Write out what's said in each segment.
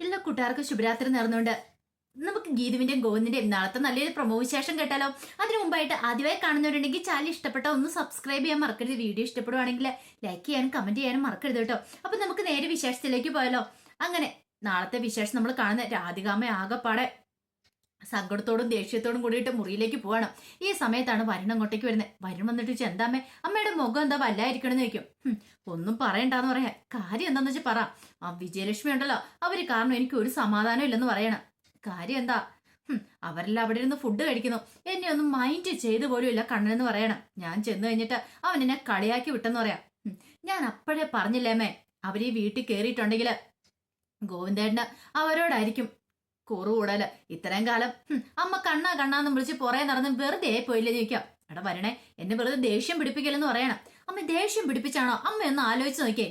എല്ലാ കൂട്ടുകാർക്കും ശുഭരാത്രി നേർന്നുകൊണ്ട്. നമുക്ക് ഗീതുവിന്റെയും ഗോവിന്ദിന്റെയും നാളത്തെ നല്ലൊരു പ്രൊമോ വിശേഷം കേട്ടാലോ? അതിനു മുമ്പായിട്ട് ആദ്യമായി കാണുന്നവരുണ്ടെങ്കിൽ ചാനൽ ഇഷ്ടപ്പെട്ട ഒന്ന് സബ്സ്ക്രൈബ് ചെയ്യാൻ മറക്കരുത്. വീഡിയോ ഇഷ്ടപ്പെടുവാണെങ്കിൽ ലൈക്ക് ചെയ്യാനും കമന്റ് ചെയ്യാനും മറക്കരുത് കേട്ടോ. അപ്പൊ നമുക്ക് നേരെ വിശേഷത്തിലേക്ക് പോയാലോ? അങ്ങനെ നാളത്തെ വിശേഷം നമ്മൾ കാണുന്ന രാധികാമ്മ ആകെപ്പാടെ സങ്കടത്തോടും ദേഷ്യത്തോടും കൂടിയിട്ട് മുറിയിലേക്ക് പോവാണ്. ഈ സമയത്താണ് വരുൺ അങ്ങോട്ടേക്ക് വരുന്നത് വരുൺ വന്നിട്ട് ചെന്താമേ എന്താമ്മേ അമ്മയുടെ മുഖം എന്താ വല്ലായിരിക്കണമെന്ന് ചോദിക്കും. ഒന്നും പറയണ്ടെന്ന് പറയാ. കാര്യം എന്താന്ന് വെച്ചാൽ പറ. ആ വിജയലക്ഷ്മി ഉണ്ടല്ലോ അവർ കാരണം എനിക്ക് ഒരു സമാധാനം ഇല്ലെന്ന് പറയണം. കാര്യം എന്താ? അവരെല്ലാം അവിടെ ഇരുന്ന് ഫുഡ് കഴിക്കുന്നു. എന്നെ ഒന്നും മൈൻഡ് ചെയ്തു പോലും ഇല്ല കണ്ണനെന്ന് പറയണം. ഞാൻ ചെന്ന് കഴിഞ്ഞിട്ട് അവൻ എന്നെ കളിയാക്കി വിട്ടെന്ന് പറയാം. ഞാൻ അപ്പോഴേ പറഞ്ഞില്ലേമേ അവർ ഈ വീട്ടിൽ കയറിയിട്ടുണ്ടെങ്കിൽ ഗോവിന്ദേട്ടന് അവരോടായിരിക്കും കൂറു കൂടൽ. ഇത്രയും കാലം അമ്മ കണ്ണാ കണ്ണാന്ന് വിളിച്ച് പുറകെ നടന്ന് വെറുതെ പോയില്ലേ ചോദിക്കാം. എടാ വരണേ എന്നെ വെറുതെ ദേഷ്യം പിടിപ്പിക്കലെന്ന് പറയണം. അമ്മ ദേഷ്യം പിടിപ്പിച്ചാണോ? അമ്മ ഒന്ന് ആലോചിച്ച് നോക്കിയേ.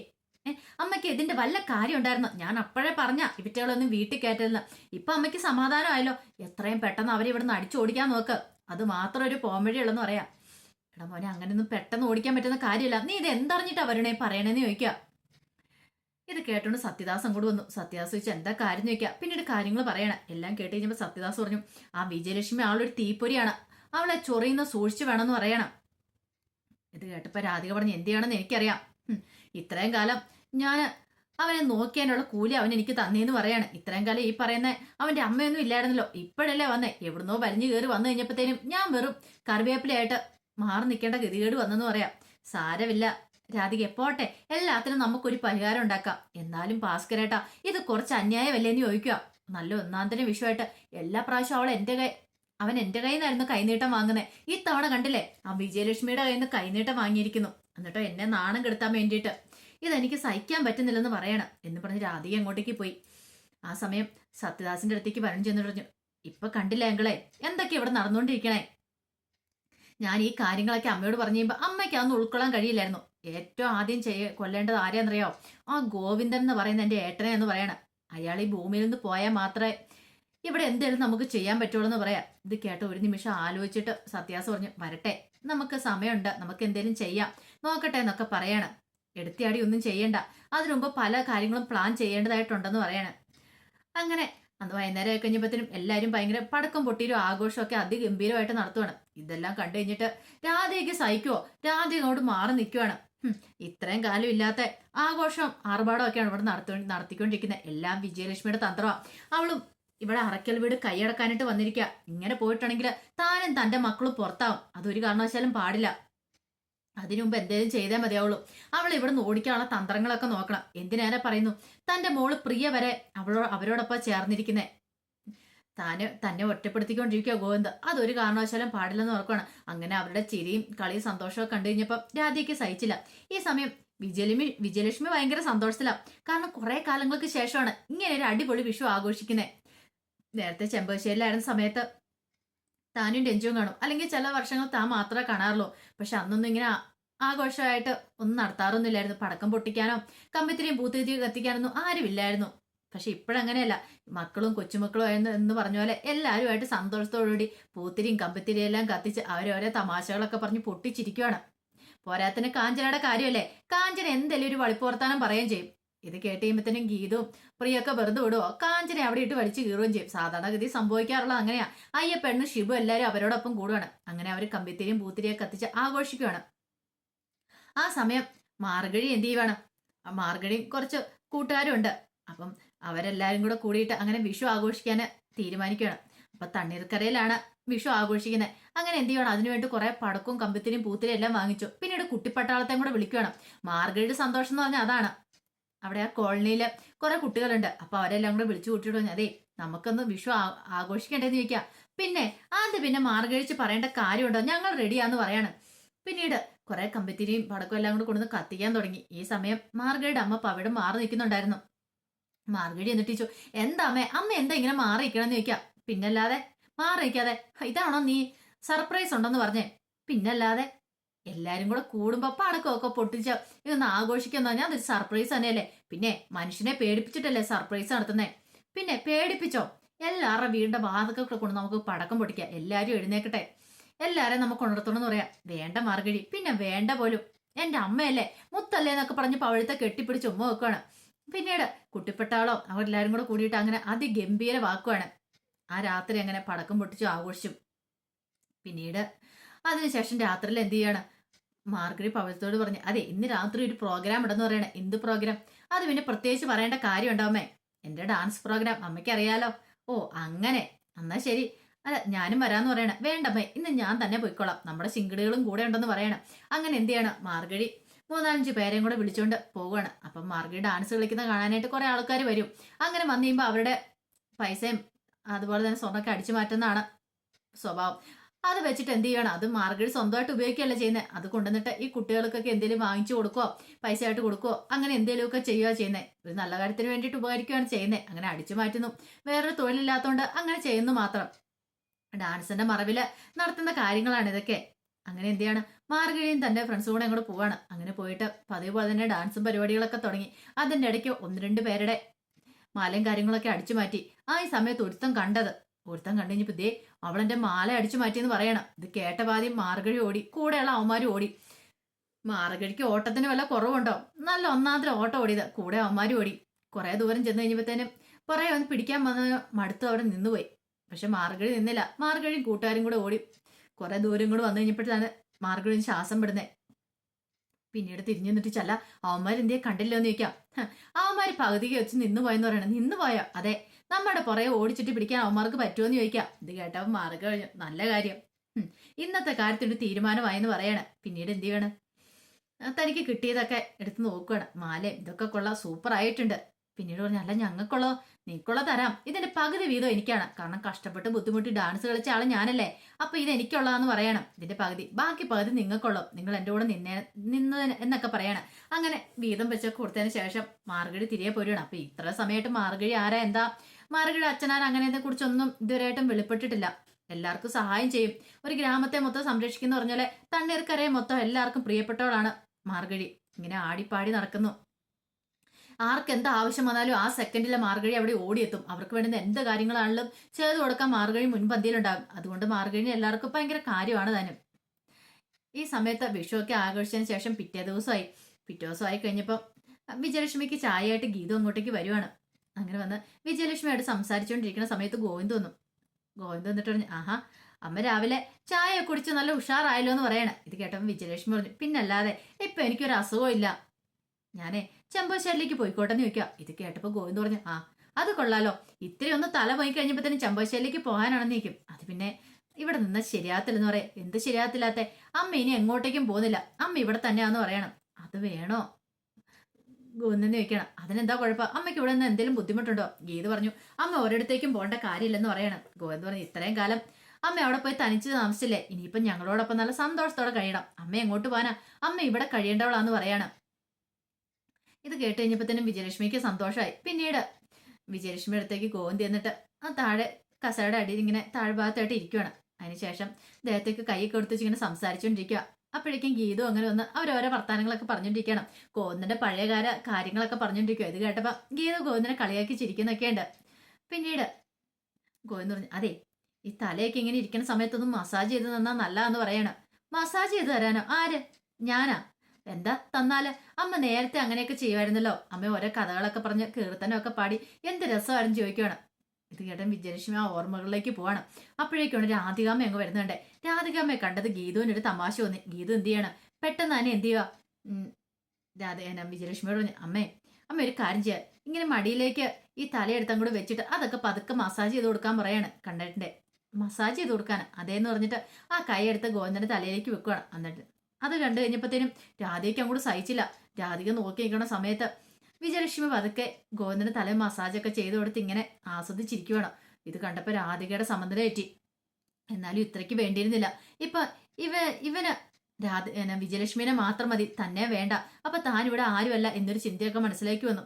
അമ്മയ്ക്ക് ഇതിന്റെ വല്ല കാര്യം ഉണ്ടായിരുന്നു. ഞാൻ അപ്പോഴേ പറഞ്ഞ ഇവറ്റകളൊന്നും വീട്ടിൽ കയറ്റരുന്ന് ഇപ്പൊ അമ്മയ്ക്ക് സമാധാനമായല്ലോ. എത്രയും പെട്ടെന്ന് അവരെ ഇവിടെ നിന്ന് അടിച്ചു ഓടിക്കാൻ നോക്ക്. അത് മാത്രം ഒരു പോംവഴിയുള്ളെന്ന് പറയാം. എടാ മോനെ അങ്ങനെയൊന്നും പെട്ടെന്ന് ഓടിക്കാൻ പറ്റുന്ന കാര്യമില്ല. നീ ഇത് എന്തറിഞ്ഞിട്ടാ വരണേ പറയണേന്ന് ചോദിക്കുക. ഇത് കേട്ടോണ്ട് സത്യദാസ് അങ്ങോട്ട് വന്നു. സത്യദാസ് ചോദിച്ചു എന്താ കാര്യം? ചോദിക്കുക പിന്നീട് കാര്യങ്ങൾ പറയണം. എല്ലാം കേട്ട് കഴിഞ്ഞപ്പോൾ സത്യദാസ് പറഞ്ഞു ആ വിജയലക്ഷ്മി ആളൊരു തീപ്പൊരിയാണ്. അവളെ ചൊറിയുന്ന സൂക്ഷിച്ചു വേണമെന്ന് പറയണം. ഇത് കേട്ടപ്പോൾ രാധിക പറഞ്ഞു എന്ത് ചെയ്യണമെന്ന് എനിക്കറിയാം ഇത്രയും കാലം ഞാൻ അവനെ നോക്കിയതിനുള്ള കൂലി അവൻ എനിക്ക് തന്നേന്ന് പറയാണ്. ഇത്രയും കാലം ഈ പറയുന്ന അവന്റെ അമ്മയൊന്നും ഇല്ലായിരുന്നല്ലോ. ഇപ്പോഴല്ലേ വന്നേ. എവിടുന്നോ വലിഞ്ഞു കയറി വന്നു കഴിഞ്ഞപ്പോഴത്തേനും ഞാൻ വെറും കറിവേപ്പിലയായിട്ട് മാറി നിൽക്കേണ്ട ഗതികേട് വന്നെന്ന് പറയാം. സാരമില്ല. രാധിക പോട്ടെ എല്ലാത്തിനും നമുക്കൊരു പരിഹാരം ഉണ്ടാക്കാം. എന്നാലും ഭാസ്കരേട്ടാ ഇത് കുറച്ച് അന്യായമല്ലേ എന്ന് ചോദിക്കുക. നല്ല ഒന്നാന്തരം വിഷയമായിട്ട് എല്ലാ പ്രാവശ്യം അവൾ എന്റെ കൈ അവൻ എന്റെ കയ്യിൽ നിന്നായിരുന്നു കൈനീട്ടം വാങ്ങുന്നത് ഈ തവണ കണ്ടില്ലേ ആ വിജയലക്ഷ്മിയുടെ കയ്യിൽ നിന്ന് കൈനീട്ടം വാങ്ങിയിരിക്കുന്നു. എന്നിട്ടോ എന്നെ നാണം കെടുത്താൻ വേണ്ടിയിട്ട്. ഇതെനിക്ക് സഹിക്കാൻ പറ്റുന്നില്ലെന്ന് പറയണം എന്ന് പറഞ്ഞ് രാധിക അങ്ങോട്ടേക്ക് പോയി. ആ സമയം സത്യദാസിന്റെ അടുത്തേക്ക് വരണം ചെന്ന് പറഞ്ഞു ഇപ്പൊ കണ്ടില്ല എങ്കളെ എന്തൊക്കെ ഇവിടെ നടന്നുകൊണ്ടിരിക്കണേ? ഞാൻ ഈ കാര്യങ്ങളൊക്കെ അമ്മയോട് പറഞ്ഞു കഴിയുമ്പോൾ അമ്മയ്ക്ക് അതൊന്നും ഉൾക്കൊള്ളാൻ കഴിയില്ലായിരുന്നു. ഏറ്റവും ആദ്യം ചെയ്യ കൊല്ലേണ്ടത് ആരെയാണെന്നറിയോ? ആ ഗോവിന്ദൻ എന്ന് പറയുന്ന എന്റെ ഏട്ടനെ എന്ന് പറയണം. അയാൾ ഈ ഭൂമിയിൽ നിന്ന് പോയാൽ മാത്രമേ ഇവിടെ എന്തെങ്കിലും നമുക്ക് ചെയ്യാൻ പറ്റുള്ളൂ എന്ന് പറയാം. ഇത് കേട്ട് ഒരു നിമിഷം ആലോചിച്ചിട്ട് സത്യാസ് പറഞ്ഞു വരട്ടെ നമുക്ക് സമയമുണ്ട് നമുക്ക് എന്തെങ്കിലും ചെയ്യാം നോക്കട്ടെ എന്നൊക്കെ പറയണം. എടുത്തിയാടി ഒന്നും ചെയ്യണ്ട. അതിനുമുമ്പ് പല കാര്യങ്ങളും പ്ലാൻ ചെയ്യേണ്ടതായിട്ടുണ്ടെന്ന് പറയണം. അങ്ങനെ അന്ന് വൈകുന്നേരം കഴിഞ്ഞപ്പോഴത്തേനും എല്ലാവരും ഭയങ്കര പടക്കം പൊട്ടിയിലും ആഘോഷമൊക്കെ അതിഗംഭീരമായിട്ട് നടത്തുവാണ്. ഇതെല്ലാം കണ്ടു കഴിഞ്ഞിട്ട് രാധയ്ക്ക് സഹിക്കുവോ? രാധ ഇങ്ങോട്ട് മാറി നിൽക്കുവാണ്. ഇത്രയും കാലം ഇല്ലാത്ത ആഘോഷം ആർഭാടമൊക്കെയാണ് ഇവിടെ നടത്തി നടത്തിക്കൊണ്ടിരിക്കുന്നത്. എല്ലാം വിജയലക്ഷ്മിയുടെ തന്ത്രമാണ് അവളും ഇവിടെ അറക്കൽ വീട് കൈയടക്കാനായിട്ട് വന്നിരിക്കുക. ഇങ്ങനെ പോയിട്ടാണെങ്കിൽ താനും തന്റെ മക്കളും പുറത്താവും. അതൊരു കാരണവശാലും പാടില്ല. അതിനു മുമ്പ് എന്തേലും ചെയ്തേ മതിയാവുള്ളൂ അവൾ ഇവിടുന്ന് ഓടിക്കാനുള്ള തന്ത്രങ്ങളൊക്കെ നോക്കണം. എന്തിനേറെ പറയുന്നു? തന്റെ മോൾ പ്രിയ വരെ അവളോ അവരോടൊപ്പം ചേർന്നിരിക്കുന്നേ. താന് തന്നെ ഒറ്റപ്പെടുത്തിക്കൊണ്ടിരിക്കുക ഗോവിന്ദ്. അതൊരു കാരണവശാലും പാടില്ലെന്ന് ഓർക്കുകയാണ് അങ്ങനെ അവരുടെ ചിരിയും കളിയും സന്തോഷവും കണ്ടു കഴിഞ്ഞപ്പോൾ രാധയ്ക്ക് സഹിച്ചില്ല. ഈ സമയം വിജയലക്ഷ്മി വിജയലക്ഷ്മി ഭയങ്കര സന്തോഷത്തിലാണ് കാരണം കുറെ കാലങ്ങൾക്ക് ശേഷമാണ് ഇങ്ങനെ ഒരു അടിപൊളി വിഷു ആഘോഷിക്കുന്നത് നേരത്തെ ചെമ്പശ്ശേരിയിലായിരുന്ന സമയത്ത് താനും രഞ്ജുവും കാണും. അല്ലെങ്കിൽ ചില വർഷങ്ങൾ താൻ മാത്രമേ കാണാറുള്ളൂ. പക്ഷെ അന്നൊന്നും ഇങ്ങനെ ആഘോഷമായിട്ട് ഒന്നും നടത്താറൊന്നുമില്ലായിരുന്നു. പടക്കം പൊട്ടിക്കാനോ കമ്പിത്തിരിയും പൂത്തിരിയും കത്തിക്കാനൊന്നും ആരുമില്ലായിരുന്നു. പക്ഷെ ഇപ്പോഴങ്ങനെയല്ല. മക്കളും കൊച്ചുമക്കളും എന്ന് എന്ന് പറഞ്ഞ പോലെ എല്ലാവരുമായിട്ട് സന്തോഷത്തോടുകൂടി പൂത്തിരിയും കമ്പത്തിരിയും എല്ലാം കത്തിച്ച് അവരോരോ തമാശകളൊക്കെ പറഞ്ഞ് പൊട്ടിച്ചിരിക്കുവാണ്. പോരാത്തിന് കാഞ്ചനയുടെ കാര്യമല്ലേ? കാഞ്ചന എന്തെങ്കിലും ഒരു വളിപ്പുറത്താനം പറയുകയും ചെയ്യും. ഇത് കേട്ട് കഴിയുമ്പത്തേനും ഗീതവും പ്രിയൊക്കെ വെറുതെ വിടുവോ? കാഞ്ചനെ അവിടെ ഇട്ട് വലിച്ചു കീറുകയും ചെയ്യും. സാധാരണഗതി സംഭവിക്കാറുള്ളത് അങ്ങനെയാ. അയ്യ പെണ്ണ് ഷിബു എല്ലാവരും അവരോടൊപ്പം കൂടുകയാണ് അങ്ങനെ അവർ കമ്പിത്തിരിയും പൂത്തിരിയും കത്തിച്ച് ആഘോഷിക്കുകയാണ് ആ സമയം മാർഗഴി എന്ത് ചെയ്യുവാണ്? ആ മാർഗഴിയും കുറച്ച് കൂട്ടുകാരും ഉണ്ട് അപ്പം അവരെല്ലാരും കൂടെ കൂടിയിട്ട് അങ്ങനെ വിഷു ആഘോഷിക്കാൻ തീരുമാനിക്കുകയാണ്. അപ്പൊ തണ്ണീർക്കരയിലാണ് വിഷു ആഘോഷിക്കുന്നത്. അങ്ങനെ എന്ത് ചെയ്യണം? അതിനുവേണ്ടി കുറെ പടക്കും കമ്പിത്തിരിയും പൂത്തിരിയും എല്ലാം വാങ്ങിച്ചു. പിന്നീട് കുട്ടിപ്പട്ടാളത്തെയും കൂടെ വിളിക്കുകയാണ്. മാർഗയുടെ സന്തോഷം എന്ന് പറഞ്ഞാൽ അതാണ്. അവിടെ ആ കോളനിയിൽ കുറെ കുട്ടികളുണ്ട്. അപ്പൊ അവരെല്ലാം കൂടെ വിളിച്ചു കൂട്ടിയിട്ട് പറഞ്ഞു അതെ നമുക്കൊന്ന് വിഷു ആ- ആഘോഷിക്കണ്ടേന്ന് ചോദിക്കാം. പിന്നെ ആദ്യം പിന്നെ മാർഗഴിച്ച് പറയേണ്ട കാര്യമുണ്ടോ? ഞങ്ങൾ റെഡിയാന്ന് പറയാണ്. പിന്നീട് കുറെ കമ്പിത്തിരിയും പടക്കും എല്ലാം കൂടെ കൊണ്ടുവന്ന് കത്തിക്കാൻ തുടങ്ങി. ഈ സമയം മാർഗയുടെ അമ്മ പവിടം മാറി നിൽക്കുന്നുണ്ടായിരുന്നു. മാർഗഴി എന്നിട്ട് ചോ എന്താ അമ്മേ? എന്താ ഇങ്ങനെ മാറി എന്ന് ചോദിക്കാം. പിന്നല്ലാതെ മാറിയിരിക്കാതെ. ഇതാണോ നീ സർപ്രൈസ് ഉണ്ടെന്ന് പറഞ്ഞേ. പിന്നല്ലാതെ എല്ലാരും കൂടെ കൂടുമ്പോ പടക്കമൊക്കെ പൊട്ടിച്ച ഇതൊന്ന് ആഘോഷിക്കുന്ന പറഞ്ഞാൽ അതൊരു സർപ്രൈസ് തന്നെയല്ലേ? പിന്നെ മനുഷ്യനെ പേടിപ്പിച്ചിട്ടല്ലേ സർപ്രൈസ് നടത്തുന്നേ? പിന്നെ പേടിപ്പിച്ചോ? എല്ലാവരുടെ വീടിന്റെ വാതൊക്കെ കൊണ്ട് നമുക്ക് പടക്കം പൊട്ടിക്കാം. എല്ലാരും എഴുന്നേക്കട്ടെ. എല്ലാരെയും നമുക്ക് ഉണർത്തണമെന്ന് പറയാം. വേണ്ട മാർഗഴി പിന്നെ വേണ്ട പോലും. എന്റെ അമ്മയല്ലേ? മുത്തല്ലേ എന്നൊക്കെ പറഞ്ഞ് പഴുത്ത കെട്ടിപ്പിടിച്ച് ഉമ്മ വെക്കുകയാണ് പിന്നീട് കുട്ടിപ്പട്ടാളോ അവരെല്ലാരും കൂടെ കൂടിയിട്ട് അങ്ങനെ അതിഗംഭീര വാക്കുവാണ്. ആ രാത്രി അങ്ങനെ പടക്കം പൊട്ടിച്ചു ആഘോഷിച്ചു. പിന്നീട് അതിനുശേഷം രാത്രിയിൽ എന്ത് ചെയ്യാണ്? മാർഗരി പവിത്രത്തോട് പറഞ്ഞു അതെ ഇന്ന് രാത്രി ഒരു പ്രോഗ്രാം ഉണ്ടെന്ന് പറയണേ. എന്ത് പ്രോഗ്രാം അത് പിന്നെ പ്രത്യേകിച്ച് പറയേണ്ട കാര്യം ഉണ്ടാവുമേ എന്റെ ഡാൻസ് പ്രോഗ്രാം അമ്മയ്ക്ക് അറിയാലോ ഓ അങ്ങനെ. എന്നാ ശരി. അല്ല ഞാനും വരാന്ന് പറയണേ. വേണ്ടമ്മേ ഇന്ന് ഞാൻ തന്നെ പോയിക്കോളാം. നമ്മുടെ ചിങ്കിടുകളും കൂടെ ഉണ്ടെന്ന് പറയണം. അങ്ങനെ എന്ത് ചെയ്യണം? മാർഗഴി മൂന്നാലഞ്ച് പേരെയും കൂടെ വിളിച്ചുകൊണ്ട് പോവുകയാണ് അപ്പം മാർഗി ഡാൻസ് കളിക്കുന്ന കാണാനായിട്ട് കുറേ ആൾക്കാർ വരും. അങ്ങനെ വന്നു കഴിയുമ്പോൾ അവരുടെ പൈസയും അതുപോലെ തന്നെ സ്വർണമൊക്കെ അടിച്ചു മാറ്റുന്നതാണ് സ്വഭാവം. അത് വെച്ചിട്ട് എന്ത് ചെയ്യണം? അത് മാർഗി സ്വന്തമായിട്ട് ഉപയോഗിക്കുകയല്ല ചെയ്യുന്നത് അത് കൊണ്ടുവന്നിട്ട് ഈ കുട്ടികൾക്കൊക്കെ എന്തെങ്കിലും വാങ്ങിച്ചു കൊടുക്കുവോ പൈസ ആയിട്ട് കൊടുക്കുവോ അങ്ങനെ എന്തെങ്കിലുമൊക്കെ ചെയ്യുക ചെയ്യുന്നത് ഒരു നല്ല കാര്യത്തിന് വേണ്ടിയിട്ട് ഉപകരിക്കുകയാണ് ചെയ്യുന്നത് അങ്ങനെ അടിച്ചു മാറ്റുന്നു. വേറൊരു തൊഴിലില്ലാത്തതുകൊണ്ട് അങ്ങനെ ചെയ്യുന്നു മാത്രം. ഡാൻസിന്റെ മറവിൽ നടത്തുന്ന കാര്യങ്ങളാണ് ഇതൊക്കെ. അങ്ങനെ എന്ത് ചെയ്യാണ്? മാർഗഴിയും തന്റെ ഫ്രണ്ട്സും കൂടെ അങ്ങോട്ട് പോവാണ്. അങ്ങനെ പോയിട്ട് പതിവ് തന്നെ ഡാൻസും പരിപാടികളൊക്കെ തുടങ്ങി. അതിന്റെ ഇടയ്ക്ക് ഒന്ന് രണ്ട് പേരുടെ മാലയും കാര്യങ്ങളൊക്കെ അടിച്ചു മാറ്റി. ആ ഈ സമയത്ത് ഒരുത്തം കണ്ടത്. ഒരുത്തം കണ്ടു കഴിഞ്ഞപ്പോ ദേ അവളെന്റെ മാല അടിച്ചു മാറ്റിയെന്ന് പറയണം. ഇത് കേട്ട പാതി മാർഗഴി ഓടി കൂടെയുള്ള അവന്മാരും ഓടി. മാർഗഴിക്ക് ഓട്ടത്തിന് വല്ല കുറവുണ്ടോ? നല്ല ഒന്നാമത്തെ ഓട്ടം ഓടിയത്. കൂടെ അവന്മാരും ഓടി. കുറെ ദൂരം ചെന്ന് കഴിഞ്ഞപ്പോഴത്തേനും കുറെ ഒന്ന് പിടിക്കാൻ വന്ന മടുത്ത് അവിടെ നിന്നുപോയി. പക്ഷെ മാർഗഴി നിന്നില്ല. മാർഗഴിയും കൂട്ടുകാരും കൂടെ ഓടി. കുറെ ദൂരം കൂടെ വന്നു കഴിഞ്ഞപ്പോഴാണ് മാർഗഴി ശ്വാസം പെടുന്നേ പിന്നീട് തിരിഞ്ഞു നിന്നിട്ട് ചല്ല അവന്മാർ എന്തേ കണ്ടില്ലോ എന്ന് ചോദിക്കാം അവന്മാർ പകുതിക്ക് വെച്ച് നിന്ന് പോയെന്ന് പറയണം നിന്ന് പോയോ? അതെ. നമ്മുടെ പുറകെ ഓടിച്ചിട്ട് പിടിക്കാൻ അവന്മാർക്ക് എന്ന് ചോദിക്കാം. ഇത് കേട്ടവൻ മാർഗ കഴിഞ്ഞു. നല്ല കാര്യം. ഇന്നത്തെ തീരുമാനമായി തീരുമാനമായെന്ന് പറയാണ്. പിന്നീട് എന്ത് ചെയ്യണം? തനിക്ക് കിട്ടിയതൊക്കെ എടുത്ത് നോക്കുകയാണ് മാല ഇതൊക്കെ കൊള്ളാം. സൂപ്പർ ആയിട്ടുണ്ട് പിന്നീട് പറഞ്ഞു അല്ല ഞങ്ങൾക്കുള്ളോ നീക്കുള്ള തരാം. ഇതിന്റെ പകുതി വീതം എനിക്കാണ്. കാരണം കഷ്ടപ്പെട്ട് ബുദ്ധിമുട്ടി ഡാൻസ് കളിച്ച ആൾ ഞാനല്ലേ. അപ്പൊ ഇത് എനിക്കുള്ളതാന്ന് പറയണം. ഇതിന്റെ പകുതി. ബാക്കി പകുതി നിങ്ങൾക്കുള്ളൂ. നിങ്ങൾ എന്റെ കൂടെ നിന്നേ നിന്ന് എന്നൊക്കെ പറയണം. അങ്ങനെ വീതം വെച്ച് കൊടുത്തതിന് ശേഷം മാർഗഴി തിരികെ പോരുകയാണ് അപ്പൊ ഇത്ര സമയമായിട്ട് മാർഗഴി ആരാ? എന്താ? മാർഗഴി അച്ഛനാൻ അങ്ങനത്തെ കുറിച്ചൊന്നും ഇതുവരെയായിട്ടും വെളിപ്പെട്ടിട്ടില്ല. എല്ലാവർക്കും സഹായം ചെയ്യും. ഒരു ഗ്രാമത്തെ മൊത്തം സംരക്ഷിക്കുന്ന പറഞ്ഞാൽ തണ്ണീർക്കരയെ മൊത്തം എല്ലാവർക്കും പ്രിയപ്പെട്ടവളാണ് മാർഗഴി. ഇങ്ങനെ ആടിപ്പാടി നടക്കുന്നു. ആർക്ക് എന്ത് ആവശ്യം വന്നാലും ആ സെക്കൻഡിലെ മാർഗഴി അവിടെ ഓടിയെത്തും. അവർക്ക് വേണ്ടുന്ന എന്ത് കാര്യങ്ങളാണെങ്കിലും ചെയ്തു കൊടുക്കാൻ മാർഗഴി മുൻപന്തിയിലുണ്ടാകും. അതുകൊണ്ട് മാർഗഴി എല്ലാവർക്കും ഭയങ്കര കാര്യമാണ് താനും ഈ സമയത്ത് വിഷുവൊക്കെ ആഘോഷിച്ചതിന് ശേഷം പിറ്റേ ദിവസമായി. പിറ്റേ ദിവസമായി കഴിഞ്ഞപ്പോൾ വിജയലക്ഷ്മിക്ക് ചായയായിട്ട് ഗീതം അങ്ങോട്ടേക്ക് വരുവാണ്. അങ്ങനെ വന്ന് വിജയലക്ഷ്മിയായിട്ട് സംസാരിച്ചുകൊണ്ടിരിക്കുന്ന സമയത്ത് ഗോവിന്ദ് വന്നു. ഗോവിന്ദ് വന്നിട്ട് പറഞ്ഞു ആഹാ അമ്മ രാവിലെ ചായ കുടിച്ച് നല്ല ഉഷാറായല്ലോ എന്ന് പറയണേ. ഇത് കേട്ടപ്പോൾ വിജയലക്ഷ്മി പറഞ്ഞു പിന്നല്ലാതെ ഇപ്പൊ എനിക്കൊരു അസുഖമില്ല ഞാനേ ചെമ്പശ്ശേരിലേക്ക് പോയിക്കോട്ടെ എന്ന് ചോദിക്കുക ഇത് കേട്ടപ്പോൾ ഗോവിന്ദ് പറഞ്ഞു ആ അത് കൊള്ളാലോ. ഇത്തിരി തല പോയി കഴിഞ്ഞപ്പോഴത്തേനും ചെമ്പശ്ശേരിലേക്ക് പോകാനാണെന്ന് നീക്കും അത് പിന്നെ ഇവിടെ നിന്ന് ശരിയാത്തില്ലെന്ന് പറയാം. എന്ത് ശരിയാത്തില്ലാത്ത അമ്മ ഇനി എങ്ങോട്ടേക്കും പോകുന്നില്ല. അമ്മ ഇവിടെ തന്നെയാന്ന് പറയണം. അത് വേണോ? ഗോവിന്ദന് ചോദിക്കണം അതിനെന്താ കുഴപ്പം? അമ്മയ്ക്ക് ഇവിടെ നിന്ന് എന്തെങ്കിലും ബുദ്ധിമുട്ടുണ്ടോ? ഗീത് പറഞ്ഞു അമ്മ ഒരിടത്തേക്കും പോകേണ്ട കാര്യമില്ലെന്ന് പറയണം. ഗോവിന്ദ് പറഞ്ഞു ഇത്രയും കാലം അമ്മ അവിടെ പോയി തനിച്ച് താമസിച്ചില്ലേ? ഇനിയിപ്പം ഞങ്ങളോടൊപ്പം നല്ല സന്തോഷത്തോടെ കഴിയണം. അമ്മ എങ്ങോട്ട് പോകാനാ? അമ്മ ഇവിടെ കഴിയേണ്ടവളാന്ന് പറയാണ്. ഇത് കേട്ട് തന്നെ വിജയലക്ഷ്മിക്ക് സന്തോഷമായി. പിന്നീട് വിജയലക്ഷ്മി അടുത്തേക്ക് ഗോവന്തി എന്നിട്ട് ആ താഴെ കസയുടെ അടിയിൽ ഇങ്ങനെ താഴ്ഭാഗത്തായിട്ട് ഇരിക്കുവാണ്. അതിനുശേഷം ദേഹത്തേക്ക് കൈ കൊടുത്ത് ഇങ്ങനെ സംസാരിച്ചുകൊണ്ടിരിക്കുക അപ്പോഴേക്കും ഗീതു അങ്ങനെ വന്ന് അവരോരോ വർത്തമാനങ്ങളൊക്കെ പറഞ്ഞുകൊണ്ടിരിക്കണം ഗോവിന്ദന്റെ പഴയകാല കാര്യങ്ങളൊക്കെ പറഞ്ഞുകൊണ്ടിരിക്കുക ഇത് കേട്ടപ്പോൾ ഗീതു ഗോവിന്ദനെ കളിയാക്കി ചിരിക്കുന്നൊക്കെ ഉണ്ട് പിന്നീട് ഗോവിന്ദ് പറഞ്ഞു അതെ ഈ തലയൊക്കെ ഇങ്ങനെ ഇരിക്കുന്ന സമയത്തൊന്നും മസാജ് ചെയ്ത് തന്നാൽ നല്ലതെന്ന് പറയണം. മസാജ് ചെയ്ത് തരാനോ? ആര്? ഞാനാ? എന്താ തന്നാൽ? അമ്മ നേരത്തെ അങ്ങനെയൊക്കെ ചെയ്യുമായിരുന്നല്ലോ. അമ്മ ഓരോ കഥകളൊക്കെ പറഞ്ഞ് കീർത്തനമൊക്കെ പാടി എന്ത് രസമായിരുന്നു ചോദിക്കുകയാണ് ഇത് കേട്ടൻ വിജയലക്ഷ്മി ആ ഓർമ്മകളിലേക്ക് പോവാണ്. അപ്പോഴേക്കാണ് രാധികാമ്മ അങ്ങ് വരുന്നുണ്ട്. രാധികാമ്മയെ കണ്ടത് ഗീതുവിന് ഒരു തമാശ തോന്നി. ഗീതു എന്ത് ചെയ്യണം? പെട്ടെന്ന് തന്നെ എന്ത് ചെയ്യുക രാധ വിജയലക്ഷ്മിയോട് പറഞ്ഞു അമ്മേ അമ്മ ഒരു കാര്യം ചെയ്യാൻ ഇങ്ങനെ മടിയിലേക്ക് ഈ തലയെടുത്തം കൂടെ വെച്ചിട്ട് അതൊക്കെ പതുക്കെ മസാജ് ചെയ്ത് കൊടുക്കാൻ പറയാണ്. കണ്ടിട്ടുണ്ട്. മസാജ് ചെയ്ത് കൊടുക്കാൻ അതേന്ന് പറഞ്ഞിട്ട് ആ കൈ എടുത്ത് ഗോവിന്ദന്റെ തലയിലേക്ക് വെക്കുകയാണ് എന്നിട്ട് അത് കണ്ടു കഴിഞ്ഞപ്പോഴത്തേനും രാധയ്ക്ക് അങ്ങോട്ട് സഹിച്ചില്ല. രാധിക നോക്കി നിൽക്കുന്ന സമയത്ത് വിജയലക്ഷ്മി പതുക്കെ ഗോവിന്ദന് തല മസാജൊക്കെ ചെയ്തു കൊടുത്ത് ഇങ്ങനെ ആസ്വദിച്ചിരിക്കുവാണ്. ഇത് കണ്ടപ്പോൾ രാധികയുടെ സമനില തെറ്റി എന്നാലും ഇത്രയ്ക്ക് വേണ്ടിയിരുന്നില്ല. ഇപ്പൊ ഇവ ഇവന് രാധ വിജയലക്ഷ്മിനെ മാത്രം മതി. തന്നെ വേണ്ട. അപ്പൊ താൻ ഇവിടെ ആരുമല്ല എന്നൊരു ചിന്തയൊക്കെ മനസ്സിലേക്ക് വന്നു.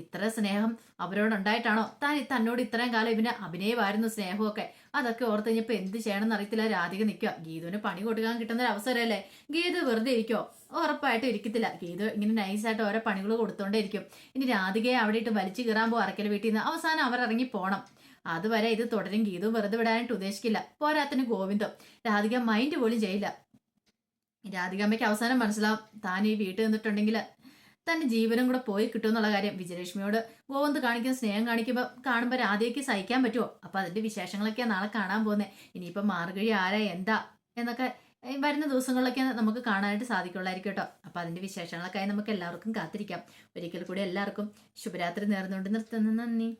ഇത്ര സ്നേഹം അവരോടുണ്ടായിട്ടാണോ? താൻ തന്നോട് ഇത്രയും കാലം ഇവന് അഭിനയമായിരുന്നു സ്നേഹമൊക്കെ. അതൊക്കെ ഓർത്ത് കഴിഞ്ഞപ്പോ എന്ത് ചെയ്യണമെന്ന് അറിയത്തില്ല. രാധിക നിൽക്കുക ഗീതുവിന് പണി കൊടുക്കാൻ കിട്ടുന്ന ഒരു അവസരമല്ലേ? ഗീതു വെറുതെ ഇരിക്കോ ഉറപ്പായിട്ടും ഇരിക്കത്തില്ല. ഗീതു ഇങ്ങനെ നൈസായിട്ട് ഓരോ പണികൾ കൊടുത്തോണ്ടേ ഇരിക്കും. ഇനി രാധികയെ അവിടെ ഇട്ട് വലിച്ചു കയറാൻ പോകും അറക്കൽ വീട്ടിൽ നിന്ന്. അവസാനം അവർ ഇറങ്ങി പോണം. അതുവരെ ഇത് തുടരും. ഗീതു വെറുതെ വിടാനായിട്ട് ഉദ്ദേശിക്കില്ല. പോരാത്തിന് ഗോവിന്ദം. രാധിക മൈൻഡ് പോലും ചെയ്യില്ല. രാധികാമ്മയ്ക്ക് അവസാനം മനസ്സിലാവും. താൻ ഈ വീട്ടിൽ നിന്നിട്ടുണ്ടെങ്കിൽ തന്റെ ജീവനും കൂടെ പോയി കിട്ടുമെന്നുള്ള കാര്യം വിജയലക്ഷ്മിയോട് ഗോവന്ത് കാണിക്കുന്ന സ്നേഹം കാണിക്കുമ്പോൾ കാണുമ്പോൾ രാധയ്ക്ക് സഹിക്കാൻ പറ്റുമോ? അപ്പൊ അതിന്റെ വിശേഷങ്ങളൊക്കെ നാളെ കാണാൻ പോകുന്നത് ഇനിയിപ്പോൾ മാർഗഴി ആരാ എന്താ എന്നൊക്കെ വരുന്ന ദിവസങ്ങളിലൊക്കെ നമുക്ക് കാണാനായിട്ട് സാധിക്കുള്ളായിരിക്കും കേട്ടോ. അപ്പൊ അതിന്റെ വിശേഷങ്ങളൊക്കെ ആയി നമുക്ക് എല്ലാവർക്കും കാത്തിരിക്കാം. ഒരിക്കൽ കൂടി എല്ലാവർക്കും ശുഭരാത്രി നേർന്നുകൊണ്ട് നിർത്തുന്നു. നന്ദി.